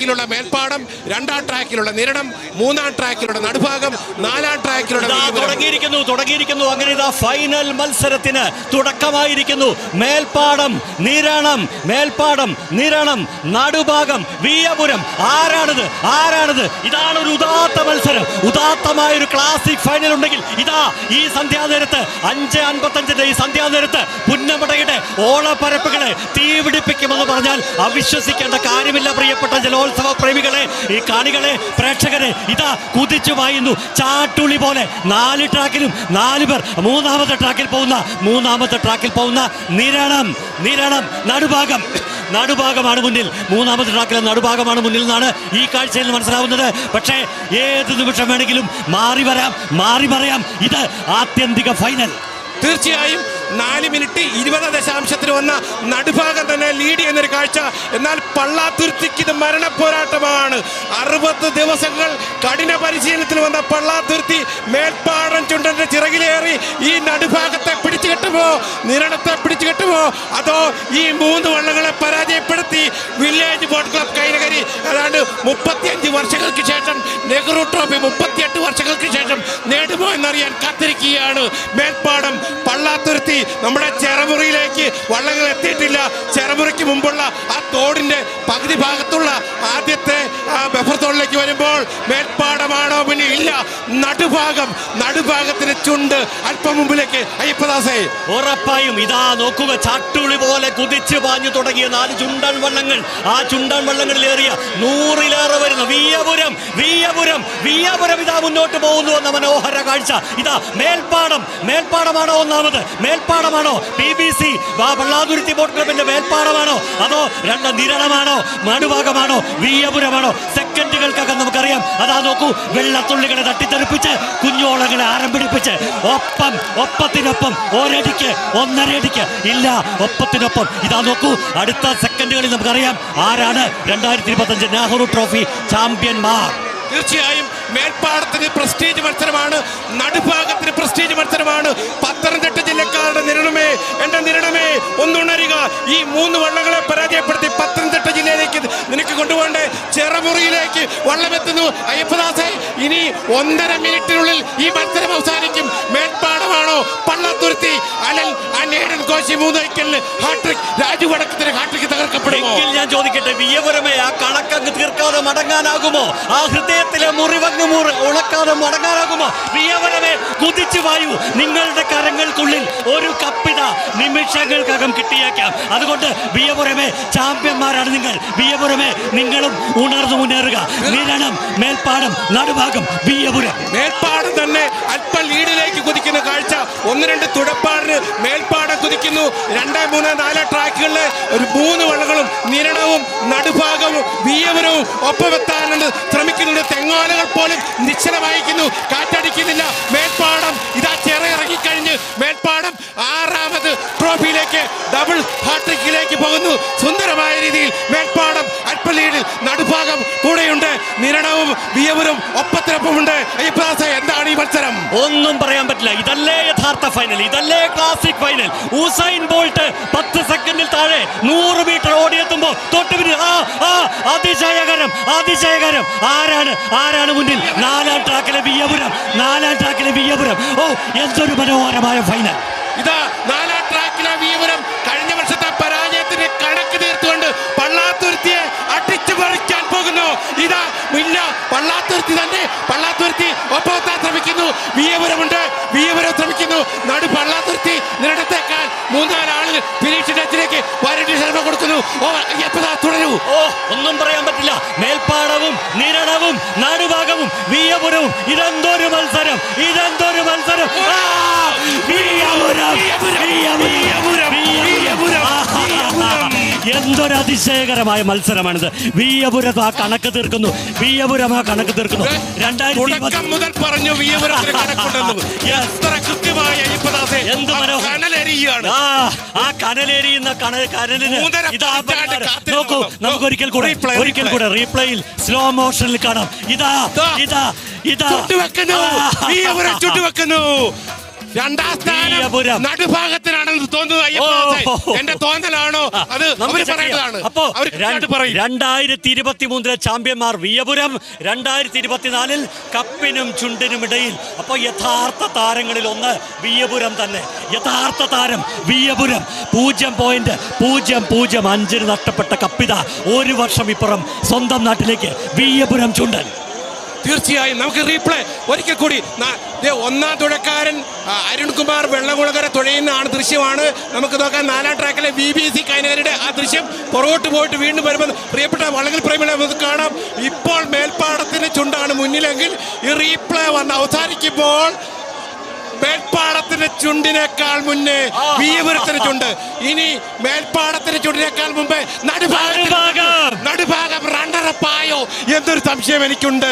ട്രാക്കിലുള്ള മേൽപ്പാടം രണ്ടാം ട്രാക്കിലുള്ള നിരണം മൂന്നാം ട്രാക്കിലുള്ള നടുഭാഗം നാലാം ട്രാക്കിലുള്ള. തുടങ്ങിയിരിക്കുന്നു തുടങ്ങിയിരിക്കുന്നു. അങ്ങനെ ഇതാ ഫൈനൽ മത്സരത്തിന് തുടക്കമായിരിക്കുന്നു. മേൽപ്പാടം നിരണം മേൽപ്പാടം നിരണം നടുഭാഗം വീയപുരം ആരാണിത്? ആരാണിത്? ഇതാണ് ഒരു ഉദാത്ത മത്സരം. ഉദാത്തമായ ഒരു ക്ലാസിക് ഫൈനൽ ഉണ്ടെങ്കിൽ ഇതാ ഈ സന്ധ്യാനേരത്ത് അഞ്ച് അൻപത്തഞ്ചിന്റെ ഈ സന്ധ്യാനേരത്ത് പുന്നമടയുടെ ഓളപ്പരപ്പുകളെ തീപിടിപ്പിക്കുമെന്ന് പറഞ്ഞാൽ അവിശ്വസിക്കേണ്ട കാര്യമില്ല പ്രിയപ്പെട്ട ജലോത്സവ പ്രേമികളെ ഈ കാണികളെ പ്രേക്ഷകരെ ഇതാ കുതിച്ചു പായുന്നു ചാട്ടുളി പോലെ നാല് ട്രാക്കിലും നാല് പേർ മൂന്നാമത്തെ ട്രാക്കിൽ പോകുന്ന മൂന്നാമത്തെ ട്രാക്കിൽ പോകുന്ന നിരണം നിരണം നടുഭാഗം. നടുഭാഗമാണ് മുന്നിൽ. മൂന്നാമത്തെ ട്രാക്കിലെ നടുഭാഗമാണ് മുന്നിൽ നിന്നാണ് ഈ കാഴ്ചയിൽ മനസ്സിലാവുന്നത്. പക്ഷേ ഏത് നിമിഷം വേണമെങ്കിലും മാറി വരാം മാറി പറയാം ഇത് ആത്യന്തിക ഫൈനൽ തീർച്ചയായും നാല് മിനിറ്റ് ഇരുപത് ദശാംശത്തിന് വന്ന നടുഭാഗം തന്നെ ലീഡ് ചെയ്യുന്നൊരു കാഴ്ച. എന്നാൽ പള്ളാത്തുരുത്തിക്ക് ഇത് മരണ പോരാട്ടമാണ് അറുപത് ദിവസങ്ങൾ കഠിന പരിശീലനത്തിൽ വന്ന പള്ളാത്തുരുത്തി മേൽപ്പാടം ചുണ്ടന്റെ ചിറകിലേറി ഈ നടുഭാഗത്തെ പിടിച്ചു കെട്ടുമോ? നിരണത്തെ പിടിച്ചു കെട്ടുമോ? അതോ ഈ മൂന്ന് വള്ളങ്ങളെ പരാജയപ്പെടുത്തി വില്ലേജ് ബോട്ട് ക്ലബ് കൈനകരി ഏതാണ്ട് മുപ്പത്തിയഞ്ച് വർഷങ്ങൾക്ക് ശേഷം നെഹ്റു ട്രോഫി മുപ്പത്തിയെട്ട് വർഷങ്ങൾക്ക് ശേഷം നേടുമോ എന്നറിയാൻ കാത്തിരിക്കുകയാണ് മേൽപ്പാടം പള്ളാത്തുരുത്തി. നമ്മുടെ ചെറമുറിയിലേക്ക് വള്ളങ്ങൾ എത്തിയിട്ടില്ല. ചെറമുറിക്ക് മുമ്പുള്ള ആ തോടിന്റെ പകുതി ഭാഗത്തുള്ള ആദ്യത്തെ ആ ബഫർ തോടിലേക്ക് വരുമ്പോൾ മേൽപ്പാടമാണോ പിന്നെ ഇല്ല. നടുഭാഗം. നടുഭാഗത്തിന് ചുണ്ട് അല്പം മുമ്പിലേക്ക്. അയ്യപ്പദാസേ. ഉറപ്പായും ഇതാ നോക്കുക. ചാട്ടുളി പോലെ കുതിച്ചു പാഞ്ഞു തുടങ്ങിയ നാല് ചുണ്ടൻ വള്ളങ്ങൾ. ആ ചുണ്ടൻ വള്ളങ്ങളിലേറിയ നൂറിലേറെ വരുന്ന വീയപുരം വീയപുരം വീയപുരം ഇതാ മുന്നോട്ട് പോകുന്നു എന്ന മനോഹര കാഴ്ച. ഇതാ മേൽപ്പാടം. മേൽപ്പാടമാണോ ഒന്നാമത്? മേൽപ്പാടമാണോ? P B C Pallathuruthy boat ക്ലബിന്റെ മേൽപ്പാടമാണോ? അതോ രണ്ട് നിരണമാണോ? നടുഭാഗമാണോ? വീയപുരമാണോ സെക്കൻഡുകൾക്കകം നമുക്കറിയാം. അതാ നോക്കൂ. വെള്ളത്തുള്ളികളെ തട്ടിത്തെറിപ്പിച്ച് കുഞ്ഞോളങ്ങളെ ആരംഭിടിപ്പിച്ച് ഒപ്പം ഒപ്പത്തിനൊപ്പം ഒരടിക്ക് ഒന്നരടിക്ക് ഇല്ല ഒപ്പത്തിനൊപ്പം. ഇതാ നോക്കൂ അടുത്ത സെക്കൻഡുകളിൽ നമുക്കറിയാം ആരാണ് രണ്ടായിരത്തി ഇരുപത്തഞ്ച് നെഹ്റു ട്രോഫി ചാമ്പ്യന്മാർ. തീർച്ചയായും മേൽപ്പാടത്തിന് പ്രസ്റ്റീജ് മത്സരമാണ് നടുഭാഗത്തിന് പ്രസ്റ്റീജ് മത്സരമാണ്. പത്തനംതിട്ട ജില്ലക്കാരുടെ നിരണമേ എന്റെ നിരണമേ ഒന്നുണരുക. ഈ മൂന്ന് വള്ളങ്ങളെ പരാജയപ്പെടുത്തി കൊണ്ടുപോകണ്ടേ ചെറമുറിയിലേക്ക് വള്ളമെത്തുന്നു. അയ്യപ്പദാസെ ഇനി ഒന്നര മിനിറ്റിനുള്ളിൽ ഈ മത്സരം അവസാനിക്കും. മേൽപ്പാടമാണോ പള്ളത്തുരുത്തി അനൽ അനേടൻ കോശി മൂന്ന് വൈക്കലിന് ഹാട്രിക് രാജു വടക്കത്തിന് ഹാട്രിക് തകർക്കപ്പെടുമോെങ്കിൽ ഞാൻ ചോദിക്കട്ടെ വിയപുരമേ ആ കണക്കങ്ങ് തീർക്കാതെ മടങ്ങാനാകുമോ? ആ ഹൃദയത്തിലെ മുറിവങ്ങ് മുറി ഉണക്കാതെ മടങ്ങാനാകുമോ? വിയപുരമേ കുതിച്ചു വായു. നിങ്ങളുടെ കരങ്ങൾക്കുള്ളിൽ ഒരു കപ്പിത നിമിഷങ്ങൾക്കകം കിട്ടിയേക്കാം. അതുകൊണ്ട് വിയപുരമേ ചാമ്പ്യന്മാരാണ് നിങ്ങൾ. വിയപുരമേ നിങ്ങളും ഉണർന്നു മുന്നേറുക. നിരണം മേൽപ്പാടം നടുഭാഗം വിയപുരം മേൽപ്പാടം തന്നെ അല്പം ലീഡിലേക്ക് കുതിക്കുന്ന കാഴ്ച. ഒന്ന് രണ്ട് തുടപ്പാടിന് കുതിക്കുന്നു രണ്ട് മൂന്ന് നാല് ട്രാക്കുകളിലെ ഒരു മൂന്ന് വള്ളങ്ങളും നിരണവും നടുഭാഗവും വീയവരവും ഒപ്പമെത്താനുണ്ട് ശ്രമിക്കുന്നുണ്ട്. തെങ്ങോലകൾ പോലും നിശ്ചലമായിരിക്കുന്നു. കാറ്റടിക്കുന്നില്ല. മേൽപ്പാടം ഇതാ ചെറ ഇറങ്ങിക്കഴിഞ്ഞ് മേൽപ്പാടം ആറാമത് ട്രോഫിയിലേക്ക് ഡബിൾ ഹാട്രിക്കിലേക്ക് പോകുന്നു. സുന്ദരമായ രീതിയിൽ മേൽപ്പാടം അൽപ്പലീഡിൽ നടുഭാഗം കൂടെയുണ്ട്. നിരണവും വിയവരും ഒപ്പത്തിനൊപ്പമുണ്ട്. എന്താണ് ഈ മത്സരം? ഒന്നും പറയാൻ പറ്റില്ല. ഇതല്ലേ യഥാർത്ഥ ഫൈനൽ ഇതല്ലേ ക്ലാസിക് ഫൈനൽ ഉസൈൻ ബോൾട്ട് പത്ത് സെക്കൻഡിൽ താഴെ നൂറ് മീറ്റർ ഓടിയെത്തുമ്പോൾ തൊട്ട് പിന്നിൽ ആ ആ അതിശയകരം അതിശയകരം. ആരാണ് ആരാണ് മുന്നിൽ? നാലാം ട്രാക്കിലെ വിയപുരം നാലാം ട്രാക്കിലെ വിയപുരം ഓ എന്തൊരു മനോഹരമായ ഫൈനൽ ഇതാ നാലാം ട്രാക്കിലെ വിയപുരം കഴിഞ്ഞ വർഷത്തെ പരാജയത്തിന്റെ കണക്ക് തീർത്തുകൊണ്ട് പള്ളാത്തുരുത്തിയെ അടിച്ചു പറിക്കാൻ പോകുന്നു ഇതാ ഇല്ല പള്ളാത്തുരുത്തി തന്നെ പള്ളാത്തുരുത്തി ഒപ്പമെത്താൻ ശ്രമിക്കുന്നു വീയപുരമുണ്ട് വീയപുരം ശ്രമിക്കുന്നു നടു പള്ളാത്തുരുത്തി നിരടത്തേക്കാൾ ടച്ചിലേക്ക് വരട്ടി ശർമ്മ കൊടുക്കുന്നു. തുടരൂ. ഓ ഒന്നും പറയാൻ പറ്റില്ല. മേൽപ്പാടവും നിരണവും നാടുഭാഗവും വിയ്യപുരവും ഇതെന്തൊരു മത്സരം? ഇതെന്തൊരു മത്സരം? എന്തൊരു അതിശയകരമായ മത്സരമാണിത്. വീയപുരം ആ കണക്ക് തീർക്കുന്നു. വീയപുരം ആ കണക്ക് തീർക്കുന്നു. രണ്ടായിരത്തി മുതൽ പറഞ്ഞു എന്ത് മനോഹരം. ആ കനലേരിയുന്ന കന കനലിന് ഇതാ. നോക്കൂ നമുക്ക് ഒരിക്കൽ കൂടെ ഒരിക്കൽ. കൂടെ റീപ്ലേയിൽ സ്ലോ മോഷനിൽ കാണാം. ഇതാ ഇതാ ഇതാ. ചുട്ടുവെക്കുന്നു. രണ്ടാം സ്ഥാനം. നടുഭാഗത്തിനാണെന്ന്. ദാസേ. എന്റെ തോന്നലാണോ? അത് പറയേണ്ടതാണ് അപ്പോ അവർ പറയും രണ്ടായിരത്തി ഇരുപത്തി മൂന്നിലെ ചാമ്പ്യന്മാർ വിയപുരം രണ്ടായിരത്തി ഇരുപത്തിനാലിൽ കപ്പിനും ചുണ്ടിനും ഇടയിൽ. അപ്പൊ യഥാർത്ഥ താരങ്ങളിൽ ഒന്ന് വിയപുരം തന്നെ. യഥാർത്ഥ താരം വിയപുരം. പൂജ്യം പോയിന്റ് പൂജ്യം പൂജ്യം. അഞ്ചിന് നഷ്ടപ്പെട്ട കപ്പിത ഒരു വർഷം ഇപ്പുറം സ്വന്തം നാട്ടിലേക്ക് വിയപുരം ചുണ്ടൻ. തീർച്ചയായും നമുക്ക് റീപ്ലേ ഒരിക്കൽ കൂടി ഒന്നാം തുഴക്കാരൻ അരുൺകുമാർ വെള്ളകുളകര തുഴയുന്നതാണ് ദൃശ്യമാണ്. നമുക്ക് നോക്കാം നാലാം ട്രാക്കിലെ വി ബി സി കൈനകരുടെ ആ ദൃശ്യം പുറകോട്ട് പോയിട്ട് വീണ്ടും വരുമ്പോൾ പ്രിയപ്പെട്ട വളരെ പ്രേമികളെ നമുക്ക് കാണാം. ഇപ്പോൾ മേൽപ്പാടത്തിന് ചുണ്ടാണ് മുന്നിലെങ്കിൽ ഈ റീപ്ലേ വന്ന് അവസാനിക്കുമ്പോൾ മേൽപ്പാടത്തിന്റെ ചുണ്ടിനേക്കാൾ മുന്നേ വീയപുരത്തിന് ചുണ്ട്. ഇനി മേൽപ്പാടത്തിന്റെ ചുണ്ടിനേക്കാൾ മുമ്പേ നടുഭാഗം. നടുഭാഗം. റണ്ടറപ്പായോ റണ്ണറപ്പായോ എന്തൊരു സംശയം എനിക്കുണ്ട്.